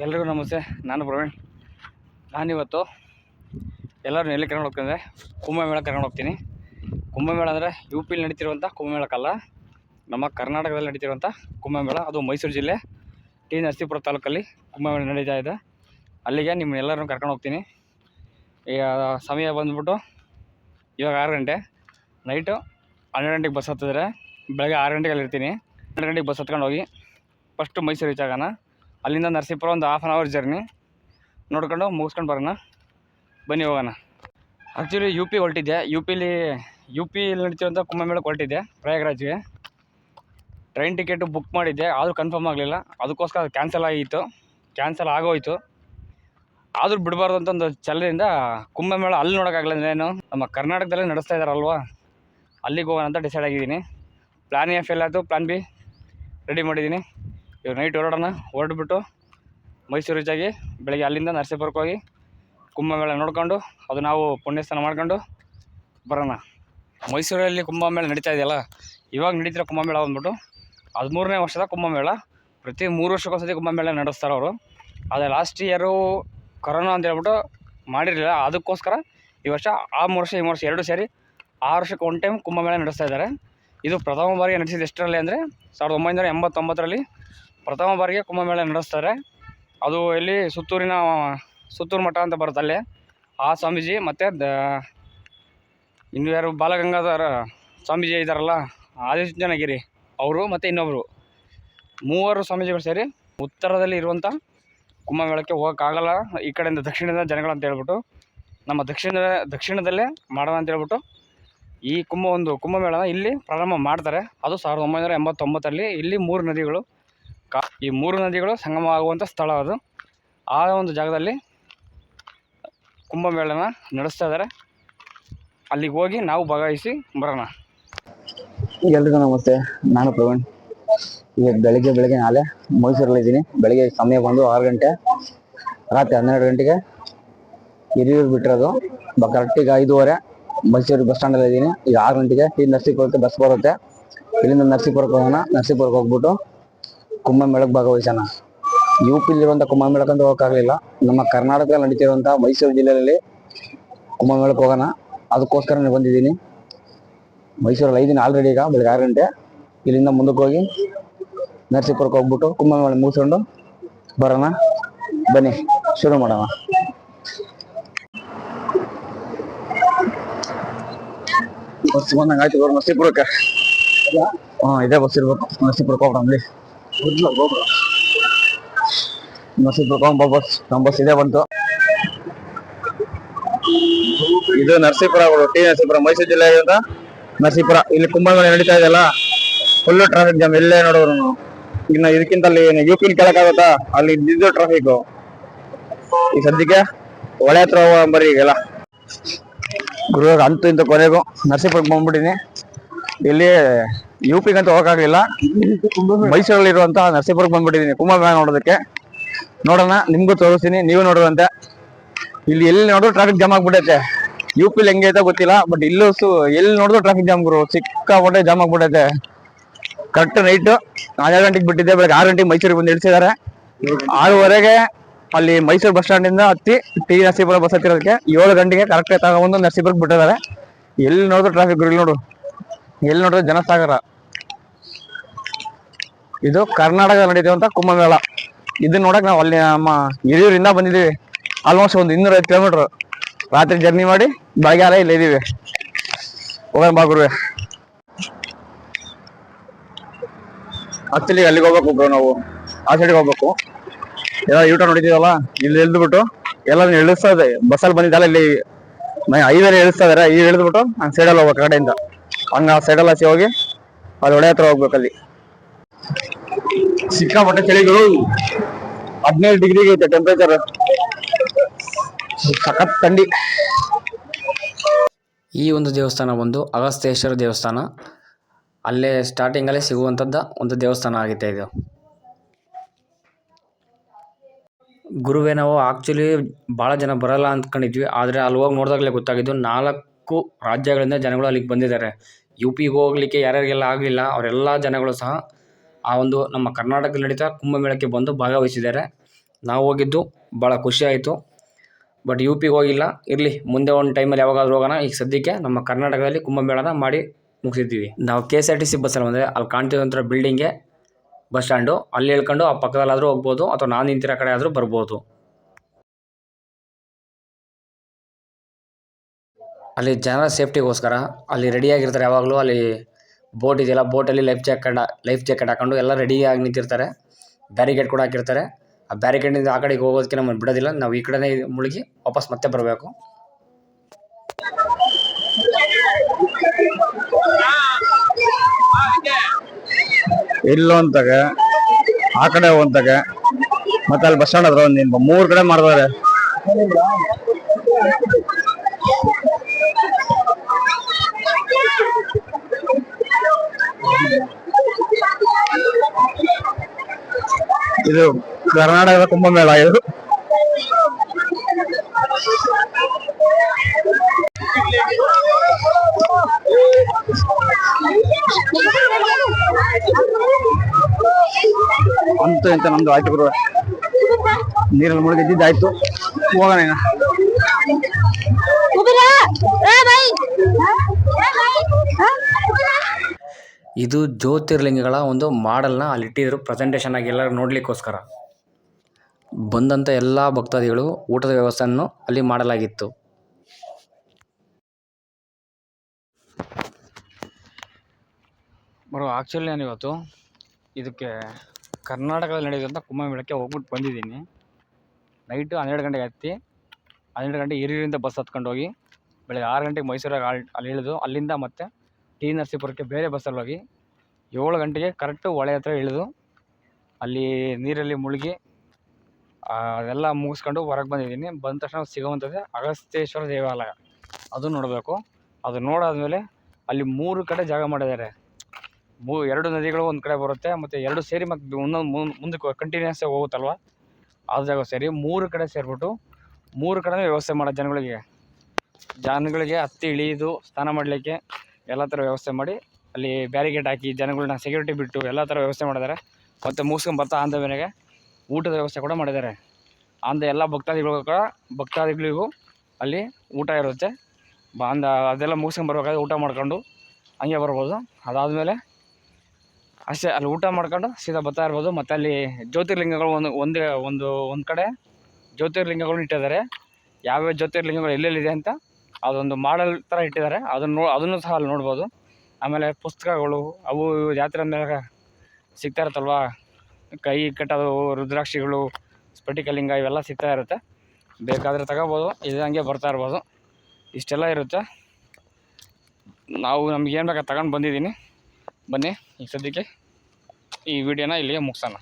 ಎಲ್ರಿಗೂ ನಮಸ್ತೆ, ನಾನು ಪ್ರವೀಣ್. ನಾನಿವತ್ತು ಎಲ್ಲರೂ ಎಲ್ಲಿ ಕರ್ಕೊಂಡು ಹೋಗ್ತಂದರೆ ಕುಂಭಮೇಳ ಕರ್ಕೊಂಡು ಹೋಗ್ತೀನಿ. ಕುಂಭಮೇಳ ಅಂದರೆ ಯು ಪಿಲಿ ನಡೀತಿರುವಂಥ ಕುಂಭಮೇಳಕ್ಕಲ್ಲ. ನಮ್ಮ ಕರ್ನಾಟಕದಲ್ಲಿ ನಡೀತಿರುವಂಥ ಕುಂಭಮೇಳ, ಅದು ಮೈಸೂರು ಜಿಲ್ಲೆ, ಟಿ ನರಸೀಪುರ ತಾಲೂಕಲ್ಲಿ ಕುಂಭಮೇಳ ನಡೀತಾ ಇದೆ. ಅಲ್ಲಿಗೆ ನಿಮ್ಮನ್ನೆಲ್ಲರನ್ನು ಕರ್ಕೊಂಡು ಹೋಗ್ತೀನಿ. ಈಗ ಸಮಯ ಬಂದ್ಬಿಟ್ಟು ಇವಾಗ ಆರು ಗಂಟೆ. ನೈಟು ಹನ್ನೆರಡು ಗಂಟೆಗೆ ಬಸ್ ಹತ್ತಿದ್ರೆ ಬೆಳಗ್ಗೆ ಆರು ಗಂಟೆಗೆ ಅಲ್ಲಿರ್ತೀನಿ ಹನ್ನೆರಡು ಗಂಟೆಗೆ ಬಸ್ ಹತ್ಕೊಂಡು ಹೋಗಿ ಫಸ್ಟು ಮೈಸೂರು ರೀಚ್ ಆಗೋಣ ಅಲ್ಲಿಂದ ನರಸೀಪುರ ಒಂದು ಹಾಫ್ ಆನ್ ಅವರ್ ಜರ್ನಿ ನೋಡ್ಕೊಂಡು ಮುಗಿಸ್ಕೊಂಡು ಬರೋಣ. ಬನ್ನಿ ಹೋಗೋಣ. ಆ್ಯಕ್ಚುಲಿ ಯು ಪಿ ಹೊರಟಿದ್ದೆ ಯು ಪಿಲಿ ಯು ಪಿಲಿ ನಡೀತಿರೋಂಥ ಕುಂಭಮೇಳಕ್ಕೆ ಹೊರಟಿದ್ದೆ ಪ್ರಯಾಗ್ರಾಜ್ಗೆ. ಟ್ರೈನ್ ಟಿಕೆಟು ಬುಕ್ ಮಾಡಿದ್ದೆ, ಆದರೂ ಕನ್ಫರ್ಮ್ ಆಗಲಿಲ್ಲ. ಅದಕ್ಕೋಸ್ಕರ ಅದು ಕ್ಯಾನ್ಸಲ್ ಆಗಿತ್ತು. ಕ್ಯಾನ್ಸಲ್ ಆಗೋಯ್ತು. ಆದರೂ ಬಿಡಬಾರ್ದು ಅಂತ ಒಂದು ಛಲದಿಂದ ಕುಂಭಮೇಳ ಅಲ್ಲಿ ನೋಡೋಕ್ಕಾಗಲ್ಲ ಏನು? ನಮ್ಮ ಕರ್ನಾಟಕದಲ್ಲೇ ನಡೆಸ್ತಾ ಅಲ್ಲಿಗೆ ಹೋಗೋಣ ಅಂತ ಡಿಸೈಡ್ ಆಗಿದ್ದೀನಿ. ಪ್ಲ್ಯಾನ್ ಎ ಫೇಲ್ ಆಯಿತು. ಪ್ಲ್ಯಾನ್ ಬಿ ರೆಡಿ ಮಾಡಿದ್ದೀನಿ. ಇವಾಗ ನೈಟ್ ಹೊರಡೋಣ ಹೊರಡ್ಬಿಟ್ಟು ಮೈಸೂರು ರೀಚ್ ಆಗಿ ಬೆಳಗ್ಗೆ ಅಲ್ಲಿಂದ ನರಸೀಪುರಕ್ಕೆ ಹೋಗಿ ಕುಂಭಮೇಳ ನೋಡ್ಕೊಂಡು ಅದು ನಾವು ಪುಣ್ಯಸ್ನಾನ ಮಾಡ್ಕೊಂಡು ಬರೋಣ. ಮೈಸೂರಲ್ಲಿ ಕುಂಭಮೇಳ ನಡೀತಾ ಇದೆಯಲ್ಲ, ಇವಾಗ ನಡೀತಿರೋ ಕುಂಭಮೇಳ ಬಂದ್ಬಿಟ್ಟು ಹದಿಮೂರನೇ ವರ್ಷದ ಕುಂಭಮೇಳ. ಪ್ರತಿ ಮೂರು ವರ್ಷಕ್ಕೊಂದ್ಸತಿ ಕುಂಭಮೇಳ ನಡೆಸ್ತಾರೆ ಅವರು. ಆದರೆ ಲಾಸ್ಟ್ ಇಯರು ಕೊರೋನಾ ಅಂತ ಹೇಳ್ಬಿಟ್ಟು ಮಾಡಿರಲಿಲ್ಲ. ಅದಕ್ಕೋಸ್ಕರ ಈ ವರ್ಷ ಆ ವರ್ಷ, ಈ ವರ್ಷ ಎರಡು ಸೇರಿ ಆರು ವರ್ಷಕ್ಕೆ ಒನ್ ಟೈಮ್ ಕುಂಭಮೇಳ ನಡೆಸ್ತಾ ಇದ್ದಾರೆ. ಇದು ಪ್ರಥಮ ಬಾರಿಗೆ ನಡೆಸಿದ ಎಷ್ಟರಲ್ಲಿ ಅಂದರೆ ಸಾವಿರದ ಒಂಬೈನೂರ ಎಂಬತ್ತೊಂಬತ್ತರಲ್ಲಿ ಪ್ರಥಮ ಬಾರಿಗೆ ಕುಂಭಮೇಳ ನಡೆಸ್ತಾರೆ. ಅದು ಇಲ್ಲಿ ಸುತ್ತೂರಿನ, ಸುತ್ತೂರು ಮಠ ಅಂತ ಬರುತ್ತೆ ಅಲ್ಲಿ. ಆ ಸ್ವಾಮೀಜಿ ಮತ್ತು ದ, ಇನ್ನು ಯಾರು ಬಾಲಗಂಗಾಧರ ಸ್ವಾಮೀಜಿ ಇದ್ದಾರಲ್ಲ ಆದಿಚುಂಚನಗಿರಿ ಅವರು ಮತ್ತು ಇನ್ನೊಬ್ಬರು ಮೂವರು ಸ್ವಾಮೀಜಿಗಳು ಸೇರಿ ಉತ್ತರದಲ್ಲಿ ಇರುವಂಥ ಕುಂಭಮೇಳಕ್ಕೆ ಹೋಗೋಕ್ಕಾಗಲ್ಲ. ಈ ಕಡೆಯಿಂದ ದಕ್ಷಿಣದ ಜನಗಳು ಅಂತ ಹೇಳ್ಬಿಟ್ಟು, ನಮ್ಮ ದಕ್ಷಿಣ, ದಕ್ಷಿಣದಲ್ಲೇ ಮಾಡೋಣ ಅಂತ ಹೇಳ್ಬಿಟ್ಟು ಈ ಕುಂಭ ಒಂದು ಕುಂಭಮೇಳನ ಇಲ್ಲಿ ಪ್ರಾರಂಭ ಮಾಡ್ತಾರೆ. ಅದು ಸಾವಿರದ ಒಂಬೈನೂರ ಎಂಬತ್ತೊಂಬತ್ತರಲ್ಲಿ ಇಲ್ಲಿ ಮೂರು ನದಿಗಳು ಕಾ, ಈ ಮೂರು ನದಿಗಳು ಸಂಗಮ ಆಗುವಂಥ ಸ್ಥಳ ಅದು. ಆ ಒಂದು ಜಾಗದಲ್ಲಿ ಕುಂಭಮೇಳನ ನಡೆಸ್ತಾ ಇದ್ದಾರೆ ಅಲ್ಲಿಗೆ ಹೋಗಿ ನಾವು ಭಾಗವಹಿಸಿ ಬರೋಣ. ಎಲ್ರಿಗೂ ನಮಸ್ತೆ, ನಾನು ಪ್ರವೀಣ್. ಈಗ ಬೆಳಿಗ್ಗೆ ಬೆಳಿಗ್ಗೆ ನಾಳೆ ಮೈಸೂರಲ್ಲಿದ್ದೀನಿ ಬೆಳಿಗ್ಗೆ ಸಮಯ ಬಂದು ಆರು ಗಂಟೆ, ರಾತ್ರಿ ಹನ್ನೆರಡು ಗಂಟೆಗೆ ಹಿರಿಯೂರು ಬಿಟ್ಟಿರೋದು. ಬ, ಕರೆಕ್ಟಿಗೆ ಐದೂವರೆ ಮೈಸೂರು ಬಸ್ ಸ್ಟ್ಯಾಂಡಲ್ಲಿ ಇದ್ದೀನಿ. ಈಗ ಆರು ಗಂಟೆಗೆ ಈ ನರಸೀಪುರಕ್ಕೆ ಬಸ್ ಬರುತ್ತೆ. ಇಲ್ಲಿಂದ ನರಸೀಪುರಕ್ಕೆ ಹೋಗೋಣ. ನರಸೀಪುರಕ್ಕೆ ಹೋಗ್ಬಿಟ್ಟು ಕುಂಭಮೇಳಕ್ಕೆ ಭಾಗವಹಿಸೋಣ. ಯು ಪಿಲಿರುವಂಥ ಕುಂಭಮೇಳಕ್ಕೆ ಅಂತ ಹೋಗೋಕ್ಕಾಗಲಿಲ್ಲ. ನಮ್ಮ ಕರ್ನಾಟಕದಲ್ಲಿ ನಡೀತಿರುವಂಥ ಮೈಸೂರು ಜಿಲ್ಲೆಯಲ್ಲಿ ಕುಂಭಮೇಳಕ್ಕೆ ಹೋಗೋಣ. ಅದಕ್ಕೋಸ್ಕರ ನಾನು ಬಂದಿದ್ದೀನಿ. ಮೈಸೂರಲ್ಲಿ ಐದಿನ ಆಲ್ರೆಡಿ ಈಗ, ಬೆಳಗ್ಗೆ ಆರು ಗಂಟೆ. ಇಲ್ಲಿಂದ ಮುಂದಕ್ಕೆ ಹೋಗಿ ನರಸೀಪುರಕ್ಕೆ ಹೋಗ್ಬಿಟ್ಟು ಕುಂಭಮೇಳ ಮುಗಿಸ್ಕೊಂಡು ಬರೋಣ. ಬನ್ನಿ, ಶುರು ಮಾಡೋಣ. ಬಸ್ ಬಂದಂಗೆ ಆಯ್ತು ನರಸೀಪುರಕ್ಕೆ. ಹಾಂ, ಇದೇ ಬಸ್ ಇರ್ಬೇಕು. ನರಸೀಪುರಕ್ಕೆ ಹೋಗೋಣ ಬಸ್ ನಮ್ಮ ಬಸ್ ಇದೇ ಬಂತು. ಇದು ನರಸೀಪುರ ಟಿ ನರಸೀಪುರ, ಮೈಸೂರು ಜಿಲ್ಲೆ ಅಂತ ನರಸೀಪುರ, ಇಲ್ಲಿ ಕುಂಭಮೇಳ ನಡೀತಾ ಇದೆಯಲ್ಲ ಫುಲ್ ಟ್ರಾಫಿಕ್ ಜಾಮ್ ಎಲ್ಲೇ ನೋಡೋರು ಇನ್ನು ಇದಕ್ಕಿಂತ ಅಲ್ಲಿ ಯು ಪಿ ಕೇಳಕ್ಕಾಗತ್ತಾ ಅಲ್ಲಿ ಇದ್ದಿದ್ದು ಟ್ರಾಫಿಕ್ ಈ ಸದ್ಯಕ್ಕೆ ಒಳೆ ಹತ್ರ ಬರೀ ಈಗೆಲ್ಲ ಗುರುವಾಗ ಅಂತೂ ಇಂತ ಕೊನೆಗೂ ನರಸೀಪುರಕ್ಕೆ ಬಂದ್ಬಿಟ್ಟಿನಿ ಇಲ್ಲಿ ಯು ಪಿಗಂತ ಹೋಗಕ್ಕಾಗಲಿಲ್ಲ. ಮೈಸೂರಲ್ಲಿ ಇರುವಂತ ನರಸೀಪುರಕ್ಕೆ ಬಂದ್ಬಿಟ್ಟಿದೀನಿ ಕುಂಭಮೇಳ ನೋಡೋದಕ್ಕೆ. ನೋಡೋಣ, ನಿಮ್ಗೂ ತೋರಿಸ್ತೀನಿ, ನೀವು ನೋಡುವಂತೆ. ಇಲ್ಲಿ ಎಲ್ಲಿ ನೋಡಿದ್ರು ಟ್ರಾಫಿಕ್ ಜಾಮ್ ಆಗ್ಬಿಟ್ಟೈತೆ. ಯು ಪಿಲಿ ಹೆಂಗೆ ಐತೆ ಗೊತ್ತಿಲ್ಲ ಬಟ್ ಇಲ್ಲೂ ಸು, ಎಲ್ಲಿ ನೋಡಿದ್ರು ಟ್ರಾಫಿಕ್ ಜಾಮ್ ಗುರು. ಸಿಕ್ಕಾಪಟ್ಟೆ ಜಾಮ್ ಆಗ್ಬಿಟ್ಟೈತೆ. ಕರೆಕ್ಟ್ ನೈಟ್ ಹನ್ನೆರಡು ಗಂಟೆಗೆ ಬಿಟ್ಟಿದ್ದೆ, ಬೆಳಗ್ಗೆ ಆರು ಗಂಟೆಗೆ ಮೈಸೂರಿಗೆ ಬಂದು ಇಳಿಸಿದ್ದಾರೆ. ಆರೂವರೆಗೆ ಅಲ್ಲಿ ಮೈಸೂರು ಬಸ್ ಸ್ಟ್ಯಾಂಡ್ ಇಂದ ಹತ್ತಿ ಟಿ ನರಸೀಪುರ ಬಸ್ ಹತ್ತಿರೋದಕ್ಕೆ ಏಳು ಗಂಟೆಗೆ ಕರೆಕ್ಟ್ ತಗೊಂಡು ನರಸೀಪುರಕ್ಕೆ ಬಿಟ್ಟಿದ್ದಾರೆ. ಎಲ್ಲಿ ನೋಡಿದ್ರು ಟ್ರಾಫಿಕ್ ಗುರು, ಇಲ್ಲಿ ನೋಡು. ಎಲ್ಲಿ ನೋಡಿದ್ರು ಜನಸಾಗರ. ಇದು ಕರ್ನಾಟಕ ನಡೀತಿರುವಂತ ಕುಂಭಮೇಳ. ಇದನ್ನ ನೋಡಕ್ ನಾವು ಅಲ್ಲಿ ನಮ್ಮ ಹಿರಿಯೂರಿಂದ ಬಂದಿದ್ದೀವಿ. ಆಲ್ಮೋಸ್ಟ್ ಒಂದು ಇನ್ನೂರೈವತ್ತು ಕಿಲೋಮೀಟರ್ ರಾತ್ರಿ ಜರ್ನಿ ಮಾಡಿ ಬೆಳಗ್ಗೆ ಇಲ್ಲಿ ಇದೀವಿ. ಹೋಗೋಣ ಬಾ ಆಕ್ಚುಲಿ ಅಲ್ಲಿಗೆ ಹೋಗ್ಬೇಕು ಬ್ರೋ ನಾವು. ಆ ಸೈಡ್ಗೆ ಹೋಗ್ಬೇಕು. ಎಲ್ಲ ಯೂಟ ನೋಡಿದೀವಲ್ಲ ಇಲ್ಲಿ ಇಳಿದ್ಬಿಟ್ಟು ಎಲ್ಲ ಇಳಿಸ್ತಾ ಇದೆ. ಬಸ್ಸಲ್ಲಿ ಬಂದಿದ್ದಲ್ಲ ಇಲ್ಲಿ ಐವೇಲೆ ಇಳಿಸ್ತಾ ಇದಾರೆ. ಈಗ ಇಳಿದ್ಬಿಟ್ಟು ಹಂಗೆ ಸೈಡಲ್ಲಿ ಹೋಗ್ಬೇಕು ಆ ಕಡೆಯಿಂದ. ಹಂಗ ಸೈಡಲ್ಲಿ ಹಸಿ ಹೋಗಿ ಅಲ್ಲಿ ಒಡೆ ಹತ್ರ ಹೋಗ್ಬೇಕು ಅಲ್ಲಿ. ಸಿಕ್ಕಾಪಟ್ಟೆ ಚಳಿಗಳು. ಹದಿನೈದು ಡಿಗ್ರಿಗೆ ಐತೆ ಟೆಂಪರೇಚರ್ ಸಖತ್ ಥಂಡಿ. ಈ ಒಂದು ದೇವಸ್ಥಾನ ಬಂದು ಅಗಸ್ತೇಶ್ವರ ದೇವಸ್ಥಾನ. ಅಲ್ಲೇ ಸ್ಟಾರ್ಟಿಂಗಲ್ಲೇ ಸಿಗುವಂಥದ್ದು ಒಂದು ದೇವಸ್ಥಾನ ಆಗಿದೆ ಇದು. ಗುರುವೇ, ನಾವು ಆ್ಯಕ್ಚುಲಿ ಭಾಳ ಜನ ಬರಲ್ಲ ಅಂದ್ಕೊಂಡಿದ್ವಿ. ಆದರೆ ಅಲ್ಲಿ ಹೋಗಿ ನೋಡಿದಾಗಲೇ ಗೊತ್ತಾಗಿದ್ದು ನಾಲ್ಕು ರಾಜ್ಯಗಳಿಂದ ಜನಗಳು ಅಲ್ಲಿಗೆ ಬಂದಿದ್ದಾರೆ. ಯು ಪಿಗೆ ಹೋಗ್ಲಿಕ್ಕೆ ಯಾರ್ಯಾರಿಗೆಲ್ಲ ಆಗಲಿಲ್ಲ, ಅವರೆಲ್ಲ ಜನಗಳು ಸಹ ಆ ಒಂದು ನಮ್ಮ ಕರ್ನಾಟಕದಲ್ಲಿ ನಡೀತಾ ಕುಂಭಮೇಳಕ್ಕೆ ಬಂದು ಭಾಗವಹಿಸಿದ್ದಾರೆ. ನಾವು ಹೋಗಿದ್ದು ಭಾಳ ಖುಷಿಯಾಯಿತು ಬಟ್ ಯು ಪಿಗೆ ಹೋಗಿಲ್ಲ. ಇರಲಿ, ಮುಂದೆ ಒಂದು ಟೈಮಲ್ಲಿ ಯಾವಾಗಾದ್ರೂ ಹೋಗೋಣ. ಈಗ ಸದ್ಯಕ್ಕೆ ನಮ್ಮ ಕರ್ನಾಟಕದಲ್ಲಿ ಕುಂಭಮೇಳನ ಮಾಡಿ ಮುಗಿಸಿದ್ದೀವಿ. ನಾವು K S R T C ಬಸ್ಸಲ್ಲಿ ಬಂದರೆ ಅಲ್ಲಿ ಕಾಣ್ತಿರೋಂಥ ಬಿಲ್ಡಿಂಗೆ ಬಸ್ ಸ್ಟ್ಯಾಂಡು ಅಲ್ಲಿ ಹೇಳ್ಕೊಂಡು ಆ ಪಕ್ಕದಲ್ಲಾದರೂ ಹೋಗ್ಬೋದು ಅಥವಾ ನಾನು ನಿಂತಿರೋ ಕಡೆ ಆದರೂ ಬರ್ಬೋದು. ಅಲ್ಲಿ ಜನರ ಸೇಫ್ಟಿಗೋಸ್ಕರ ಅಲ್ಲಿ ರೆಡಿಯಾಗಿರ್ತಾರೆ ಯಾವಾಗಲೂ. ಅಲ್ಲಿ ಬೋಟ್ ಇದೆಯಲ್ಲ ಬೋಟಲ್ಲಿ ಲೈಫ್ ಜಾಕೆಟ್ ಲೈಫ್ ಜಾಕೆಟ್ ಹಾಕೊಂಡು ಎಲ್ಲ ರೆಡಿಯಾಗಿ ನಿಂತಿರ್ತಾರೆ. ಬ್ಯಾರಿಕೇಡ್ ಕೂಡ ಹಾಕಿರ್ತಾರೆ. ಆ ಬ್ಯಾರಿಕೇಡ್ನಿಂದ ಆ ಕಡೆಗೆ ಹೋಗೋದಕ್ಕೆ ನಮ್ಮನ್ನು ಬಿಡೋದಿಲ್ಲ. ನಾವು ಈ ಕಡೆನೇ ಮುಳುಗಿ ವಾಪಸ್ ಮತ್ತೆ ಬರಬೇಕು. ಇಲ್ಲೊಂತಾಗೆ ಆ ಕಡೆ ಒಂತಾಗೆ ಮತ್ತೆ ಅಲ್ಲಿ ಬಸ್ ಸ್ಟ್ಯಾಂಡ್ ಹತ್ರ ಒಂದು ಮೂರು ಕಡೆ ಮಾಡಿದ್ದಾರೆ ಇದು ಕರ್ನಾಟಕದ ಕುಂಭಮೇಳ ಇದು. ಅಂತ ಎಂತ ನಮ್ದು ಆಯ್ತು ಗುರು. ನೀರಲ್ಲಿ ಮುಳುಗಿದ್ದಾಯ್ತು ಹೋಗೋಣ ಈಗ ಇದು ಜ್ಯೋತಿರ್ಲಿಂಗಗಳ ಒಂದು ಮಾಡೆಲ್ನ ಅಲ್ಲಿ ಇಟ್ಟಿದ್ರು ಪ್ರೆಸೆಂಟೇಷನ್ ಆಗಿ ಎಲ್ಲರೂ ನೋಡಲಿಕ್ಕೋಸ್ಕರ. ಬಂದಂಥ ಎಲ್ಲ ಭಕ್ತಾದಿಗಳು ಊಟದ ವ್ಯವಸ್ಥೆಯನ್ನು ಅಲ್ಲಿ ಮಾಡಲಾಗಿತ್ತು. ಬರೋ ಆ್ಯಕ್ಚುಲಿ ನಾನು ಇವತ್ತು? ಇದಕ್ಕೆ ಕರ್ನಾಟಕದಲ್ಲಿ ನಡೆಯುವಂಥ ಕುಂಭಮೇಳಕ್ಕೆ ಹೋಗ್ಬಿಟ್ಟು ಬಂದಿದ್ದೀನಿ. ನೈಟು ಹನ್ನೆರಡು ಗಂಟೆಗೆ ಹತ್ತಿ, ಹನ್ನೆರಡು ಗಂಟೆ ಹಿರಿಯರಿಂದ ಬಸ್ ಹತ್ಕೊಂಡು ಹೋಗಿ ಬೆಳಗ್ಗೆ ಆರು ಗಂಟೆಗೆ ಮೈಸೂರಾಗ ಅಲ್ಲಿ ಇಳಿದು ಅಲ್ಲಿಂದ ಮತ್ತೆ ಟಿ ನರಸೀಪುರಕ್ಕೆ ಬೇರೆ ಬಸ್ಸಲ್ಲಿ ಹೋಗಿ ಏಳು ಗಂಟೆಗೆ ಕರೆಕ್ಟು ಹೊಳೆ ಹತ್ರ ಇಳಿದು ಅಲ್ಲಿ ನೀರಲ್ಲಿ ಮುಳುಗಿ ಅದೆಲ್ಲ ಮುಗಿಸ್ಕೊಂಡು ಹೊರಗೆ ಬಂದಿದ್ದೀನಿ. ಬಂದ ತಕ್ಷಣ ಸಿಗುವಂಥದ್ದೇ ಅಗಸ್ತೇಶ್ವರ ದೇವಾಲಯ. ಅದು ನೋಡಬೇಕು. ಅದು ನೋಡಾದಮೇಲೆ ಅಲ್ಲಿ ಮೂರು ಕಡೆ ಜಾಗ ಮಾಡಿದ್ದಾರೆ. ಮೂ, ಎರಡು ನದಿಗಳು ಒಂದು ಕಡೆ ಬರುತ್ತೆ, ಮತ್ತು ಎರಡು ಸೇರಿ ಮತ್ತು ಇನ್ನೊಂದು ಮುಂದಕ್ಕೆ ಕಂಟಿನ್ಯೂಸ್ ಹೋಗುತ್ತಲ್ವ? ಆ ಜಾಗ ಸೇರಿ ಮೂರು ಕಡೆ ಸೇರಿಬಿಟ್ಟು ಮೂರು ಕಡೆ ವ್ಯವಸ್ಥೆ ಮಾಡೋ ಜನಗಳಿಗೆ ಜನಗಳಿಗೆ ಹತ್ತಿ ಇಳಿದು ಸ್ನಾನ ಮಾಡಲಿಕ್ಕೆ ಎಲ್ಲ ಥರ ವ್ಯವಸ್ಥೆ ಮಾಡಿ ಅಲ್ಲಿ ಬ್ಯಾರಿಗೇಡ್ ಹಾಕಿ ಜನಗಳನ್ನ ಸೆಕ್ಯೂರಿಟಿ ಬಿಟ್ಟು ಎಲ್ಲ ಥರ ವ್ಯವಸ್ಥೆ ಮಾಡಿದ್ದಾರೆ. ಮತ್ತು ಮುಗಿಸ್ಕೊಂಡು ಬರ್ತಾ ಆಂದ ಊಟದ ವ್ಯವಸ್ಥೆ ಕೂಡ ಮಾಡಿದ್ದಾರೆ. ಅಂದ ಎಲ್ಲ ಭಕ್ತಾದಿಗಳಿಗೂ ಕೂಡ ಭಕ್ತಾದಿಗಳಿಗೂ ಅಲ್ಲಿ ಊಟ ಇರುತ್ತೆ. ಬ ಅಂದ ಅದೆಲ್ಲ ಮುಗಿಸ್ಕೊಂಡು ಬರ್ಬೇಕಾದ್ರೆ ಊಟ ಮಾಡ್ಕೊಂಡು ಹಂಗೆ ಬರ್ಬೋದು. ಅದಾದಮೇಲೆ ಅಷ್ಟೇ, ಅಲ್ಲಿ ಊಟ ಮಾಡ್ಕೊಂಡು ಸೀದಾ ಬರ್ತಾ ಇರ್ಬೋದು. ಮತ್ತು ಅಲ್ಲಿ ಜ್ಯೋತಿರ್ಲಿಂಗಗಳು ಒಂದು, ಒಂದೇ ಒಂದು ಒಂದು ಕಡೆ ಜ್ಯೋತಿರ್ಲಿಂಗಗಳನ್ನ ಇಟ್ಟಿದ್ದಾರೆ. ಯಾವ್ಯಾವ ಜ್ಯೋತಿರ್ಲಿಂಗಗಳು ಎಲ್ಲೆಲ್ಲಿದೆ ಅಂತ ಅದೊಂದು ಮಾಡಲ್ ಥರ ಇಟ್ಟಿದ್ದಾರೆ. ಅದನ್ನು ಅದನ್ನು ಸಹ ಅಲ್ಲಿ ನೋಡ್ಬೋದು. ಆಮೇಲೆ ಪುಸ್ತಕಗಳು, ಅವು ಇವು ಜಾತ್ರೆ ಅಂದಾಗ ಸಿಗ್ತಾ ಇರುತ್ತಲ್ವ ಕೈ ಕಟ್ಟೋದು, ರುದ್ರಾಕ್ಷಿಗಳು, ಸ್ಫಟಿಕಲಿಂಗ ಇವೆಲ್ಲ ಸಿಗ್ತಾ ಇರುತ್ತೆ ಬೇಕಾದರೆ ತಗೋಬೋದು. ಇದು ಹಂಗೆ ಬರ್ತಾ ಇರ್ಬೋದು. ಇಷ್ಟೆಲ್ಲ ಇರುತ್ತೆ. ನಾವು ನಮ್ಗೆ ಏನು ಬೇಕಾ ತಗೊಂಡು ಬಂದಿದ್ದೀನಿ. ಬನ್ನಿ ಈಗ ಸದ್ಯಕ್ಕೆ ಈ ವಿಡಿಯೋನ ಇಲ್ಲಿಗೆ ಮುಗಿಸೋಣ.